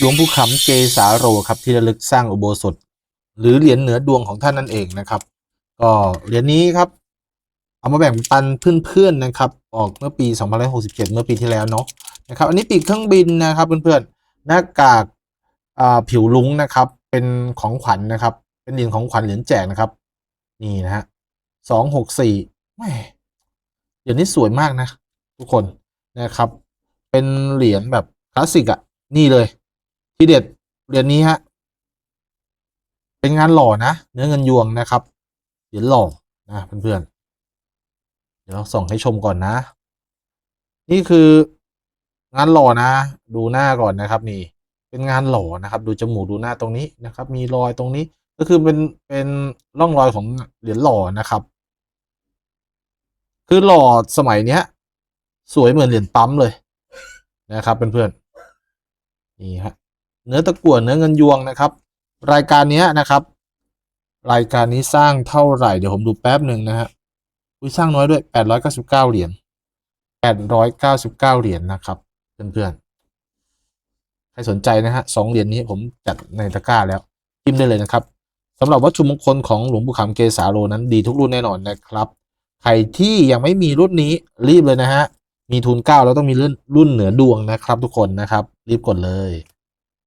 หลวงปู่ขำเกสาโรครับที่ระลึกสร้างอุโบสถ หรือเหรียญเหนือดวงของท่านนั่นเองนะครับ ก็เหรียญนี้ครับ เอามาแบ่งปันเพื่อนๆนะครับ ออกเมื่อปี2567 เมื่อปีที่แล้วเนาะนะครับอันนี้ปีกเครื่องบินนะครับเพื่อนๆหน้ากากผิวลุงนะครับ เป็นของขวัญนะครับ เป็นเหรียญของขวัญเหรียญแจกนะครับ นี่นะฮะสองหกสี่แม่เหรียญนี้สวยมากนะ ทุกคนนะครับ เป็นเหรียญแบบคลาสสิกอะ่ะนี่เลย ที่เด็ดเหรียญนี้ฮะ เป็นงานหล่อนะ เนื้อเงินยวงนะครับ เหรียญหล่อนะเพื่อนๆ เดี๋ยวเราส่องให้ชมก่อนนะ นี่คืองานหล่อนะ ดูหน้าก่อนนะครับ นี่ เป็นงานหล่อนะครับ ดูจมูกดูหน้าตรงนี้นะครับ มีรอยตรงนี้ ก็คือเป็นเป็นร่องรอยของเหรียญหล่อนะครับ คือหล่อสมัยเนี้ย สวยเหมือนเหรียญปั๊มเลยนะครับเพื่อนๆนี่ฮะ เนื้อตะกั่วเนื้อเงินยวงนะครับ รายการนี้นะครับ รายการนี้สร้างเท่าไหร่เดี๋ยวผมดูแป๊บหนึ่งนะฮะอุ้ยสร้างน้อยด้วยแปดร้อยเหรียญแปดร้อยเหรียญนะครับเพื่อนๆใครสนใจนะฮะสองเหรียญนี้ผมจัดในตะกร้าแล้วพิมพ์ได้เลยนะครับสำหรับวัตถุมงคลของหลวงปู่ขำเกสาโรนั้นดีทุกรุ่นแน่นอนนะครับใครที่ยังไม่มีรุ่นนี้รีบเลยนะฮะมีทุนเก้าแล้วต้องมีรุ่นรุ่นเหนือดวงนะครับ ทุกคนนะครับ รีบกดเลย